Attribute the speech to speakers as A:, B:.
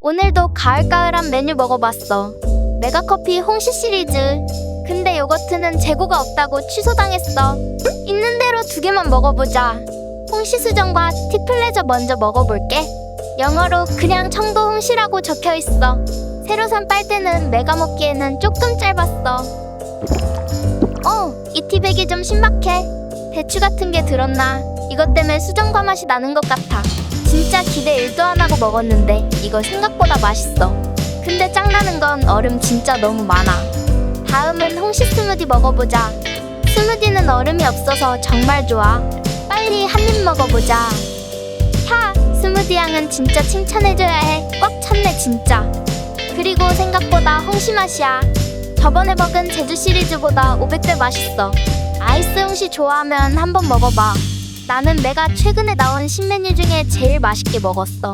A: 오늘도 가을가을한 메뉴 먹어봤어. 메가커피 홍시 시리즈. 근데 요거트는 재고가 없다고 취소당했어. 있는 대로 두 개만 먹어보자. 홍시 수정과 티플레저 먼저 먹어볼게. 영어로 그냥 청도 홍시라고 적혀 있어. 새로 산 빨대는 메가 먹기에는 조금 짧았어. 어, 이 티백이 좀 신박해. 배추 같은 게 들었나? 이것 때문에 수정과 맛이 나는 것 같아. 진짜 기대 1도 안 하고 먹었는데 이거 생각보다 맛있어. 근데 짱나는 건 얼음 진짜 너무 많아. 다음은 홍시 스무디 먹어보자. 스무디는 얼음이 없어서 정말 좋아. 빨리 한 입 먹어보자. 야, 스무디 향은 진짜 칭찬해줘야 해. 꽉 찼네 진짜. 그리고 생각보다 홍시 맛이야. 저번에 먹은 제주 시리즈보다 500배 맛있어. 아이스 홍시 좋아하면 한번 먹어봐. 나는 내가 최근에 나온 신메뉴 중에 제일 맛있게 먹었어.